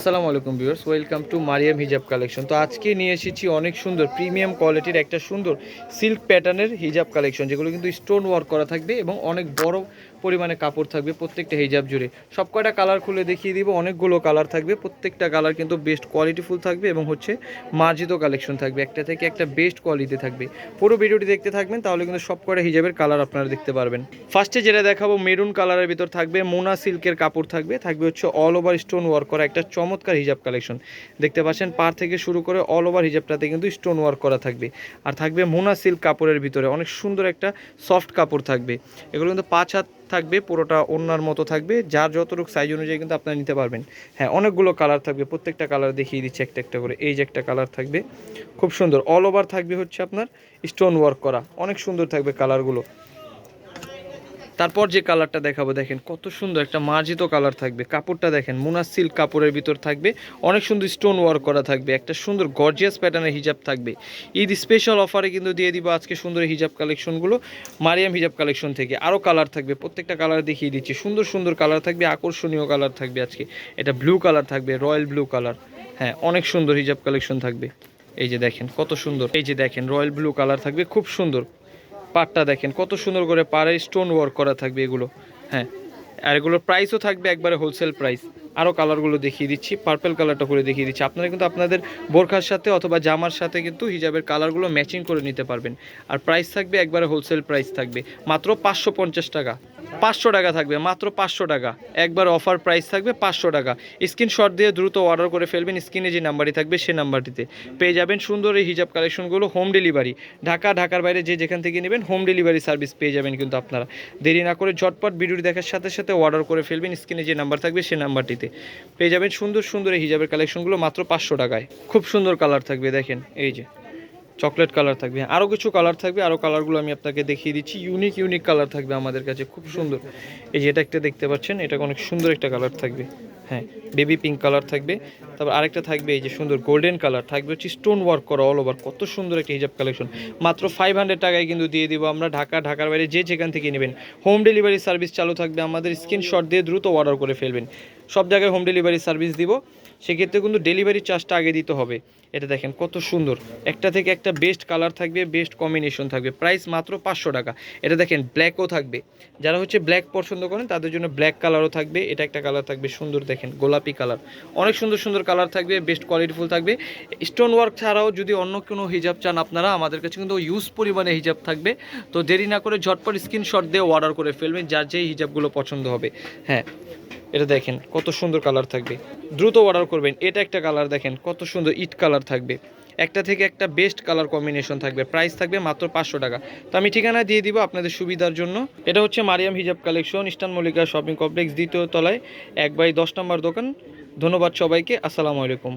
আসসালামু আলাইকুম viewers, welcome to Mariam হিজাব কালেকশন। তো আজকে নিয়ে এসেছি অনেক সুন্দর, প্রিমিয়াম কোয়ালিটির একটা সুন্দর সিল্ক প্যাটার্নের হিজাব কালেকশন, যেগুলো কিন্তু স্টোন ওয়ার্ক করা থাকবে এবং অনেক বড় পরিমাণে কাপড় থাকবে প্রত্যেকটা হিজাব জুড়ে। সব কয়টা কালার খুলে দেখিয়ে দিব, অনেকগুলো কালার থাকবে। প্রত্যেকটা কালার কিন্তু বেস্ট কোয়ালিটিফুল থাকবে এবং হচ্ছে মার্জিত কালেকশন থাকবে। একটা থেকে একটা বেস্ট কোয়ালিটি থাকবে। পুরো ভিডিওটি দেখতে থাকবেন, তাহলে কিন্তু সব কয়টা হিজাবের কালার আপনারা দেখতে পারবেন। ফার্স্টে যেটা দেখাবো মেরুন কালারের ভিতর থাকবে, মোনা সিল্কের কাপড় থাকবে থাকবে হচ্ছে অল ওভার স্টোন ওয়ার্ক করা একটা চমৎকার হিজাব কালেকশন দেখতে পাচ্ছেন, পার থেকে শুরু করে অল ওভার হিজাবটাতে কিন্তু স্টোন ওয়ার্ক করা থাকবে। আর থাকবে মোনা সিল্ক কাপড়ের ভিতরে অনেক সুন্দর একটা সফট কাপড় থাকবে। এগুলো কিন্তু পাঁচ হাত থাকবে, পুরোটা ওনার মতো থাকবে, যার যতটুকু সাইজ অনুযায়ী কিন্তু আপনারা নিতে পারবেন। হ্যাঁ অনেকগুলো কালার থাকবে, প্রত্যেকটা কালার দেখিয়ে দিচ্ছে একটা একটা করে। এই যে একটা কালার থাকবে, খুব সুন্দর। অল ওভার থাকবে হচ্ছে আপনার স্টোন ওয়ার্ক করা। অনেক সুন্দর থাকবে কালারগুলো তারপর যে কালারটা দেখাবো, দেখেন কত সুন্দর একটা মার্জিত কালার থাকবে। কাপড়টা দেখেন মুনা সিল্ক কাপড়ের ভিতর থাকবে। অনেক সুন্দর স্টোন ওয়ার্ক করা থাকবে। একটা সুন্দর গর্জিয়াস প্যাটার্নের হিজাব থাকবে। ঈদ স্পেশাল অফারে কিন্তু দিয়ে দিব আজকে সুন্দর হিজাব কালেকশনগুলো। মারিয়াম হিজাব কালেকশন থেকে আরও কালার থাকবে। প্রত্যেকটা কালার দেখিয়ে দিচ্ছি। সুন্দর সুন্দর কালার থাকবে। আকর্ষণীয় কালার থাকবে আজকে। এটা ব্লু কালার থাকবে রয়্যাল ব্লু কালার। হ্যাঁ অনেক সুন্দর হিজাব কালেকশন থাকবে। এই যে দেখেন, কত সুন্দর। এই যে দেখেন রয়্যাল ব্লু কালার থাকবে। খুব সুন্দর। পাটটা দেখেন, কত সুন্দর করে পাড়ের স্টোন ওয়ার্ক করা থাকবে এগুলো। হ্যাঁ আর এগুলোর প্রাইসও থাকবে একবারে হোলসেল প্রাইস আরও কালারগুলো দেখিয়ে দিচ্ছি পার্পেল কালারটা করে দেখিয়ে দিচ্ছি। আপনারা কিন্তু আপনাদের বোরখার সাথে অথবা জামার সাথে কিন্তু হিজাবের কালারগুলো ম্যাচিং করে নিতে পারবেন। আর প্রাইস থাকবে একবারে হোলসেল প্রাইস থাকবে, মাত্র পাঁচশো পঞ্চাশ টাকা। পাঁচশো টাকা থাকবে, মাত্র পাঁচশো টাকা। একবার অফার প্রাইস থাকবে পাঁচশো টাকা। স্ক্রিনশট দিয়ে দ্রুত অর্ডার করে ফেলবেন স্ক্রিনে যে নাম্বারটি থাকবে সেই নাম্বারটিতে পেয়ে যাবেন সুন্দর এই হিজাব কালেকশনগুলো হোম ডেলিভারি ঢাকা, ঢাকার বাইরে যে যেখান থেকে নেবেন হোম ডেলিভারি সার্ভিস পেয়ে যাবেন কিন্তু আপনারা। দেরি না করে ঝটপট ভিডিওটি দেখার সাথে সাথে অর্ডার করে ফেলবেন স্ক্রিনে যে নাম্বার থাকবে সেই নাম্বারটিতে পেয়ে যাবেন সুন্দর সুন্দর এই হিজাবের কালেকশনগুলো মাত্র পাঁচশো টাকায়। খুব সুন্দর কালার থাকবে, দেখেন, এই যে। চকলেট কালার থাকবে। আরও কিছু কালার থাকবে আরও কালারগুলো আমি আপনাকে দেখিয়ে দিচ্ছি। ইউনিক ইউনিক কালার থাকবে আমাদের কাছে, খুব সুন্দর। এই যে এটা একটা দেখতে পাচ্ছেন এটা অনেক সুন্দর একটা কালার থাকবে। হ্যাঁ বেবি পিঙ্ক কালার থাকবে। তারপর আরেকটা থাকবে, এই যে সুন্দর গোল্ডেন কালার থাকবে, হচ্ছে স্টোন ওয়ার্ক করা অল ওভার কত সুন্দর একটা হিজাব কালেকশন। মাত্র ফাইভ হান্ড্রেড টাকায় কিন্তু দিয়ে দিব আমরা ঢাকা, ঢাকার বাইরে যে যেখান থেকে নেবেন। হোম ডেলিভারি সার্ভিস চালু থাকবে, আমাদের স্ক্রিনশট দিয়ে দ্রুত অর্ডার করে ফেলবেন। সব জায়গায় হোম ডেলিভারি সার্ভিস দিব। সেক্ষেত্রে কিন্তু ডেলিভারি চার্জটা আগে দিতে হবে। এটা দেখেন কত সুন্দর। একটা থেকে একটা বেস্ট কালার থাকবে বেস্ট কম্বিনেশন থাকবে। প্রাইস মাত্র পাঁচশো টাকা। এটা দেখেন ব্ল্যাকও থাকবে। যারা হচ্ছে ব্ল্যাক পছন্দ করেন, তাদের জন্য ব্ল্যাক কালারও থাকবে। এটা একটা কালার থাকবে সুন্দর, দেখেন গোলাপি কালার অনেক সুন্দর সুন্দর কালার থাকবে বেস্ট কোয়ালিটিফুল থাকবে। স্টোন ওয়ার্ক ছাড়াও যদি অন্য কোনো হিজাব চান আপনারা, আমাদের কাছে কিন্তু ইউজ পরিমাণে হিজাব থাকবে। তো দেরি না করে ঝটপট স্ক্রিনশট দিয়ে অর্ডার করে ফেলবেন, যার যেই হিজাবগুলো পছন্দ হবে। হ্যাঁ এটা দেখেন কত সুন্দর কালার থাকবে। দ্রুত অর্ডার করবেন, এটা একটা কালার দেখেন, কত সুন্দর ইট কালার থাকবে। একটা থেকে একটা বেস্ট কালার কম্বিনেশন থাকবে প্রাইস থাকবে মাত্র পাঁচশো টাকা। তো আমি ঠিকানা দিয়ে দিব আপনাদের সুবিধার জন্য। এটা হচ্ছে মারিয়াম হিজাব collection eastern Mallika shopping complex দ্বিতীয় তলায়, এক বাই দশ নম্বর দোকান। ধন্যবাদ সবাইকে, আসসালামু আলাইকুম।